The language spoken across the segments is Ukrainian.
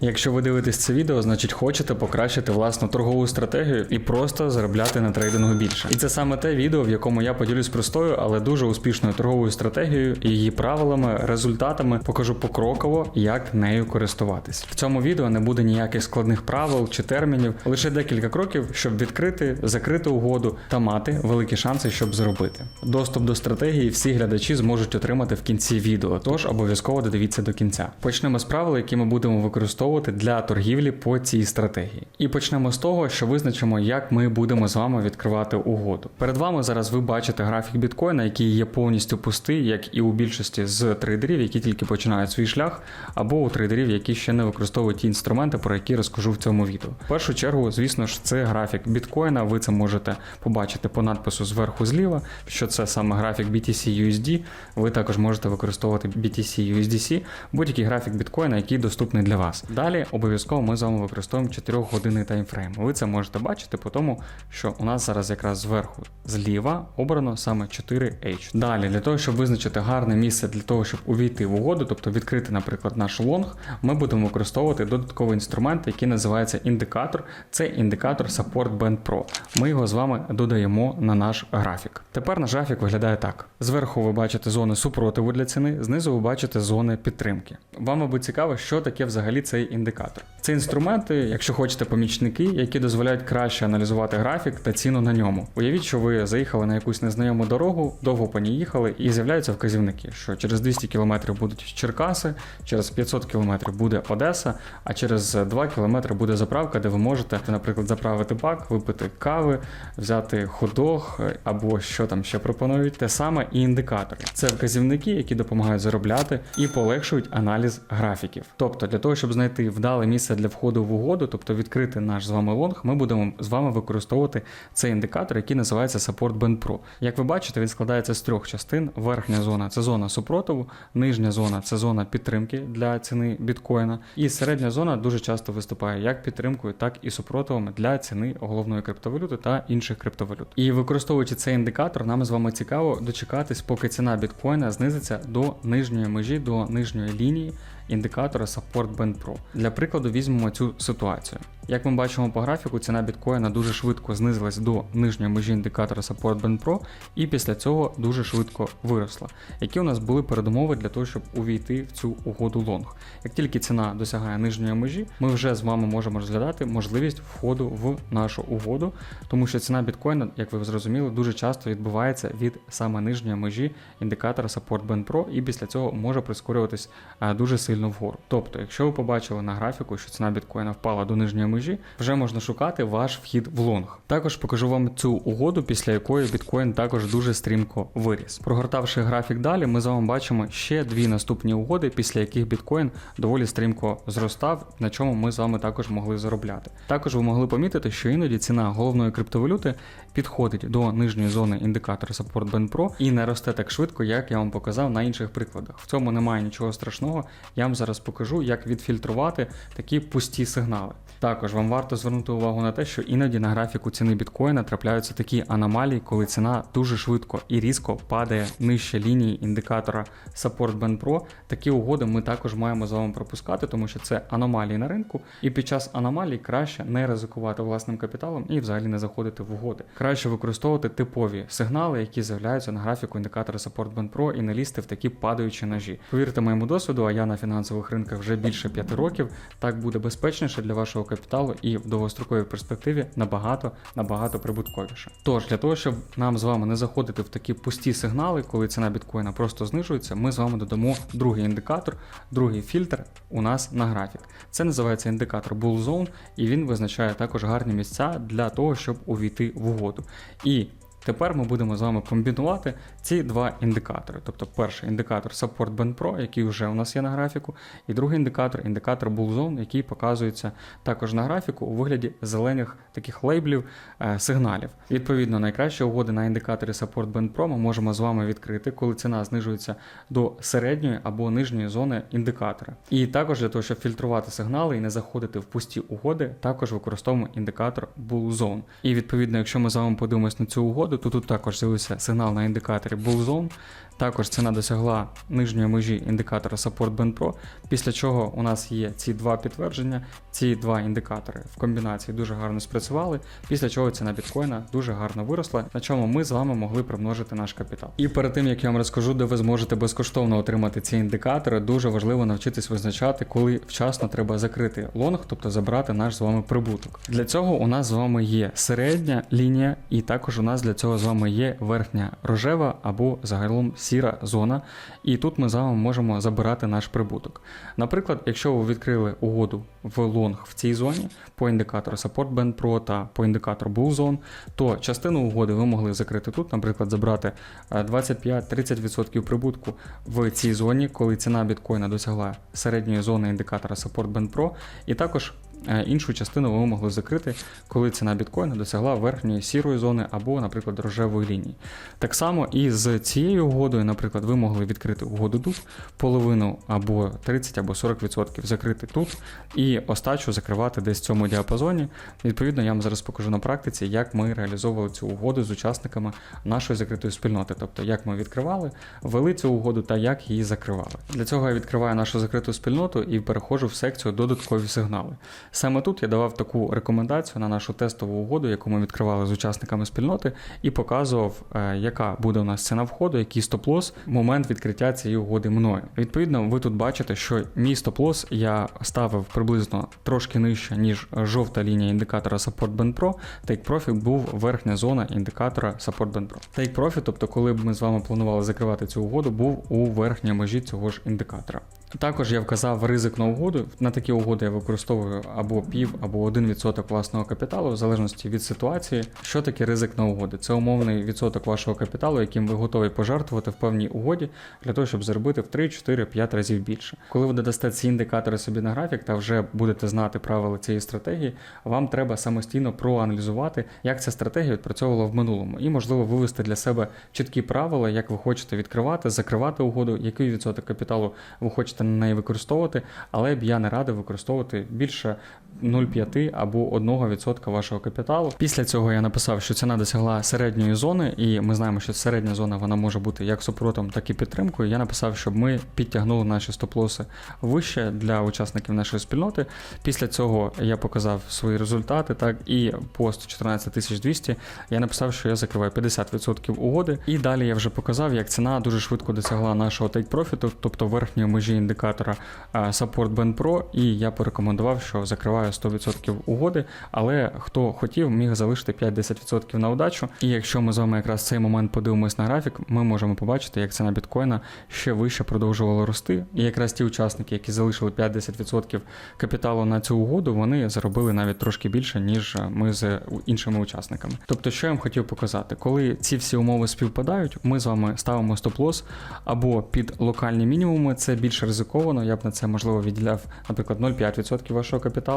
Якщо ви дивитесь це відео, значить хочете покращити власну торгову стратегію і просто заробляти на трейдингу більше. І це саме те відео, в якому я поділюсь простою, але дуже успішною торговою стратегією, її правилами, результатами покажу покроково, як нею користуватись. В цьому відео не буде ніяких складних правил чи термінів, лише декілька кроків, щоб відкрити, закрити угоду та мати великі шанси, щоб заробити. Доступ до стратегії всі глядачі зможуть отримати в кінці відео, тож обов'язково додивіться до кінця. Почнемо з правил, які ми будемо використовувати для торгівлі по цій стратегії. І почнемо з того, що визначимо, як ми будемо з вами відкривати угоду. Перед вами зараз ви бачите графік біткоїна, який є повністю пустий, як і у більшості з трейдерів, які тільки починають свій шлях, або у трейдерів, які ще не використовують ті інструменти, про які розкажу в цьому відео. В першу чергу, звісно ж, це графік біткоїна. Ви це можете побачити по надпису зверху зліва, що це саме графік BTC USD. Ви також можете використовувати BTC USDC, будь-який графік біткоїна, який доступний для вас. Далі обов'язково ми з вами використовуємо 4 годинний таймфрейм. Ви це можете бачити по тому, що у нас зараз якраз зверху зліва обрано саме 4H. Далі, для того, щоб визначити гарне місце для того, щоб увійти в угоду, тобто відкрити, наприклад, наш лонг, ми будемо використовувати додатковий інструмент, який називається індикатор. Це індикатор Support Band Pro. Ми його з вами додаємо на наш графік. Тепер наш графік виглядає так: зверху ви бачите зони супротиву для ціни, знизу ви бачите зони підтримки. Вам, мабуть, цікаво, що таке взагалі цей індикатор. Це інструменти, якщо хочете, помічники, які дозволяють краще аналізувати графік та ціну на ньому. Уявіть, що ви заїхали на якусь незнайому дорогу, довго по ній їхали, і з'являються вказівники, що через 200 км будуть Черкаси, через 500 км буде Одеса, а через 2 км буде заправка, де ви можете, наприклад, заправити бак, випити кави, взяти ходох або що там ще пропонують. Те саме і індикатори. Це вказівники, які допомагають заробляти і полегшують аналіз графіків. Тобто, для того, щоб знайти вдале місце для входу в угоду, тобто відкрити наш з вами лонг, ми будемо з вами використовувати цей індикатор, який називається Support Band Pro. Як ви бачите, він складається з трьох частин. Верхня зона це зона супротиву, нижня зона це зона підтримки для ціни біткоїна. І середня зона дуже часто виступає як підтримкою, так і супротивом для ціни головної криптовалюти та інших криптовалют. І використовуючи цей індикатор, нам з вами цікаво дочекатись, поки ціна біткоїна знизиться до нижньої межі, до нижньої лінії індикатора Support Band Pro. Для прикладу візьмемо цю ситуацію. Як ми бачимо по графіку, ціна біткоїна дуже швидко знизилась до нижньої межі індикатора Support Band Pro і після цього дуже швидко виросла. Які у нас були передумови для того, щоб увійти в цю угоду лонг? Як тільки ціна досягає нижньої межі, ми вже з вами можемо розглядати можливість входу в нашу угоду, тому що ціна біткоїна, як ви зрозуміли, дуже часто відбувається від саме нижньої межі індикатора Support Band Pro, і після цього може прискорюватись е, дуже сильно вгору. Тобто, якщо ви побачили на графіку, що ціна біткоїна впала до нижньої межі, вже можна шукати ваш вхід в лонг. Також покажу вам цю угоду, після якої біткоін також дуже стрімко виріс. Прогортавши графік далі, ми з вами бачимо ще дві наступні угоди, після яких біткоін доволі стрімко зростав, на чому ми з вами також могли заробляти. Також ви могли помітити, що іноді ціна головної криптовалюти підходить до нижньої зони індикатора Support Band Pro і не росте так швидко, як я вам показав на інших прикладах. В цьому немає нічого страшного. Я вам зараз покажу, як відфільтрувати такі пусті сигнали. Також вам варто звернути увагу на те, що іноді на графіку ціни біткоїна трапляються такі аномалії, коли ціна дуже швидко і різко падає нижче лінії індикатора Support Band Pro. Такі угоди ми також маємо з вами пропускати, тому що це аномалії на ринку, і під час аномалій краще не ризикувати власним капіталом і взагалі не заходити в угоди. Краще використовувати типові сигнали, які з'являються на графіку індикатора Support Band Pro і не лізти в такі падаючі ножі. Повірте моєму досвіду, а я на фінансових ринках вже більше 5 років. Так буде безпечніше для вашого капіталу і в довгостроковій перспективі набагато набагато прибутковіше. Тож для того, щоб нам з вами не заходити в такі пусті сигнали, коли ціна біткоїна просто знижується, ми з вами додамо другий індикатор, другий фільтр у нас на графік. Це називається індикатор Bull Zone, і він визначає також гарні місця для того, щоб увійти в угоду. І Тепер ми будемо з вами комбінувати ці два індикатори. Тобто перший індикатор Support Band Pro, який вже у нас є на графіку, і другий індикатор індикатор Bull Zone, який показується також на графіку у вигляді зелених таких лейблів е, сигналів. Відповідно, найкращі угоди на індикаторі Support Band Pro ми можемо з вами відкрити, коли ціна знижується до середньої або нижньої зони індикатора. І також для того, щоб фільтрувати сигнали і не заходити в пусті угоди, також використовуємо індикатор Bull Zone. І відповідно, якщо ми з вами подивимось на цю угоду, то тут також з'явився сигнал на індикаторі Bull Zone. Також ціна досягла нижньої межі індикатора Support Band Pro, після чого у нас є ці два підтвердження, ці два індикатори в комбінації дуже гарно спрацювали, після чого ціна біткоїна дуже гарно виросла, на чому ми з вами могли примножити наш капітал. І перед тим як я вам розкажу, де ви зможете безкоштовно отримати ці індикатори, дуже важливо навчитись визначати, коли вчасно треба закрити лонг, тобто забрати наш з вами прибуток. Для цього у нас з вами є середня лінія, і також у нас для цього з вами є верхня рожева або загалом сіра зона. І тут ми з вами можемо забирати наш прибуток. Наприклад, якщо ви відкрили угоду в лонг в цій зоні по індикатору Support Band Pro та по індикатору Bull Zone, то частину угоди ви могли закрити тут, наприклад, забрати е, 25-30% прибутку в цій зоні, коли ціна біткоїна досягла середньої зони індикатора Support Band Pro, і також е, іншу частину ви могли закрити, коли ціна біткоїна досягла верхньої сірої зони або, наприклад, рожевої лінії. Так само і з цією угодою, наприклад, ви могли відкрити угоду тут, половину або 30 або 40% закрити тут, і остачу закривати десь в цьому діапазоні. Відповідно, я вам зараз покажу на практиці, як ми реалізовували цю угоду з учасниками нашої закритої спільноти, тобто як ми відкривали, ввели цю угоду та як її закривали. Для цього я відкриваю нашу закриту спільноту і переходжу в секцію додаткові сигнали. Саме тут я давав таку рекомендацію на нашу тестову угоду, яку ми відкривали з учасниками спільноти, і показував, е, яка буде у нас ціна входу, який стоп-лос, момент відкриття цієї угоди мною. Відповідно, ви тут бачите, що мій стоп-лос я ставив приблизно трошки нижче, ніж жовта лінія індикатора Support Band Pro. Take Profit був верхня зона індикатора Support Band Pro. Take Profit, тобто, коли б ми з вами планували закривати цю угоду, був у верхній межі цього ж індикатора. Також я вказав ризик на угоду. На такі угоди я використовую або пів, або 1% власного капіталу, в залежності від ситуації. Що таке ризик на угоди? Це умовний відсоток вашого капіталу, яким ви готові пожертвувати в певній угоді для того, щоб заробити в 3, 4, 5 разів більше. Коли ви додасте ці індикатори собі на графік та вже будете знати правила цієї стратегії, вам треба самостійно проаналізувати, як ця стратегія відпрацьовувала в минулому, і можливо вивести для себе чіткі правила, як ви хочете відкривати, закривати угоду, який відсоток капіталу ви хочете на неї використовувати, але б я не радив використовувати більше 0,5 або 1% вашого капіталу. Після цього я написав, що ціна досягла середньої зони, і ми знаємо, що середня зона вона може бути як супротом, так і підтримкою. Я написав, щоб ми підтягнули наші стоп-лоси вище для учасників нашої спільноти. Після цього я показав свої результати, так і пост 14200 я написав, що я закриваю 50% угоди. І далі я вже показав, як ціна дуже швидко досягла нашого take profit, тобто верхньої межі індикатора Support Band Pro, і я порекомендував, що закриваю 100% угоди, але хто хотів, міг залишити 5-10% на удачу. І якщо ми з вами якраз цей момент подивимось на графік, ми можемо побачити, як ціна біткоїна ще вище продовжувала рости. І якраз ті учасники, які залишили 5-10% капіталу на цю угоду, вони заробили навіть трошки більше, ніж ми з іншими учасниками. Тобто, що я вам хотів показати, коли ці всі умови співпадають, ми з вами ставимо стоп-лос або під локальні мінімуми, це більш ризиковано. Я б на це можливо відділяв, наприклад, 0,5% вашого капіталу.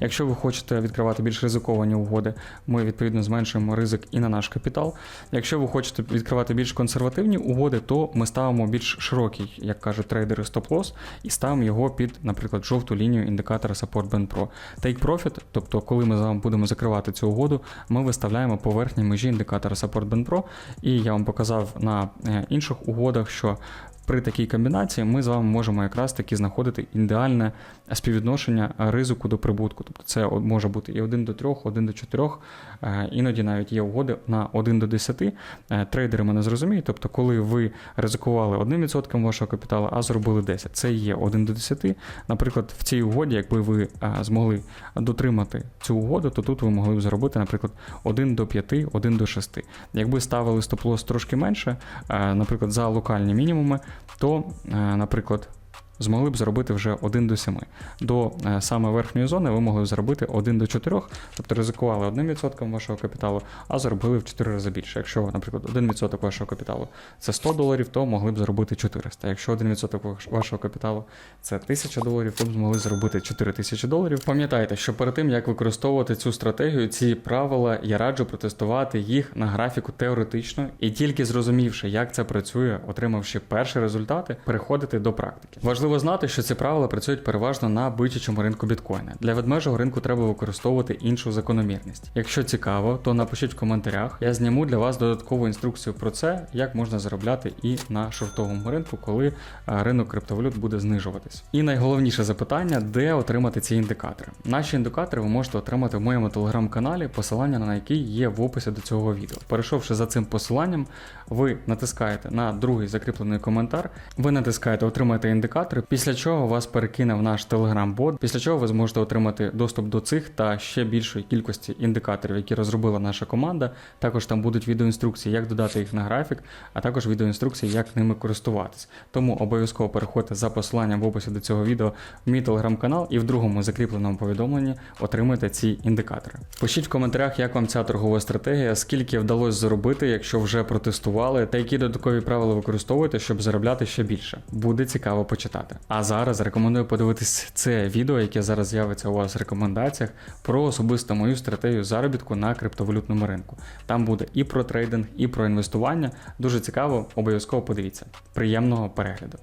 Якщо ви хочете відкривати більш ризиковані угоди, ми відповідно зменшуємо ризик і на наш капітал. Якщо ви хочете відкривати більш консервативні угоди, то ми ставимо більш широкий, як кажуть трейдери, стоп-лос, і ставимо його під, наприклад, жовту лінію індикатора Support Band Pro. Take Profit, тобто, коли ми з вами будемо закривати цю угоду, ми виставляємо по верхній межі індикатора Support Band Pro, і я вам показав на е, інших угодах, що при такій комбінації ми з вами можемо якраз таки знаходити ідеальне співвідношення ризику до прибутку. Тобто це може бути і 1 до 3, 1 до 4, е, іноді навіть є угоди на 1 до 10. Е, Трейдери мене зрозуміють, тобто, коли ви ризикували 1% вашого капіталу, а зробили 10, це є 1 до 10. Наприклад, в цій угоді, якби ви е, змогли дотримати цю угоду, то тут ви могли б заробити, наприклад, 1 до 5, 1 до 6. Якби ставили стоп-лос трошки менше, наприклад, за локальні мінімуми, то, наприклад, змогли б заробити вже 1 до 7. До е, саме верхньої зони ви могли б заробити 1 до 4, тобто ризикували 1% вашого капіталу, а заробили в 4 рази більше. Якщо, наприклад, 1% вашого капіталу це 100 доларів, то могли б заробити 400. Якщо 1% вашого капіталу це 1000 доларів, то б змогли заробити 4000 доларів. Пам'ятайте, що перед тим як використовувати цю стратегію, ці правила я раджу протестувати їх на графіку теоретично і тільки зрозумівши, як це працює, отримавши перші результати, переходити до практики. Важливо Важливо знати, що ці правила працюють переважно на бичачому ринку біткоїна. Для ведмежого ринку треба використовувати іншу закономірність. Якщо цікаво, то напишіть в коментарях. Я зніму для вас додаткову інструкцію про це, як можна заробляти і на шортовому ринку, коли ринок криптовалют буде знижуватись. І найголовніше запитання, де отримати ці індикатори. Наші індикатори ви можете отримати в моєму телеграм-каналі, посилання на який є в описі до цього відео. Перейшовши за цим посиланням, ви натискаєте на другий закріплений коментар, ви натискаєте отримати індикатори, після чого вас перекине в наш телеграм-бот, після чого ви зможете отримати доступ до цих та ще більшої кількості індикаторів, які розробила наша команда. Також там будуть відеоінструкції, як додати їх на графік, а також відеоінструкції, як ними користуватись. Тому обов'язково переходьте за посиланням в описі до цього відео в мій телеграм-канал і в другому закріпленому повідомленні отримайте ці індикатори. Пишіть в коментарях, як вам ця торгова стратегія, скільки вдалося заробити, якщо вже протестували, та які додаткові правила використовуєте, щоб заробляти ще більше. Буде цікаво почитати. А зараз рекомендую подивитись це відео, яке зараз з'явиться у вас в рекомендаціях про особисто мою стратегію заробітку на криптовалютному ринку. Там буде і про трейдинг, і про інвестування. Дуже цікаво, обов'язково подивіться. Приємного перегляду.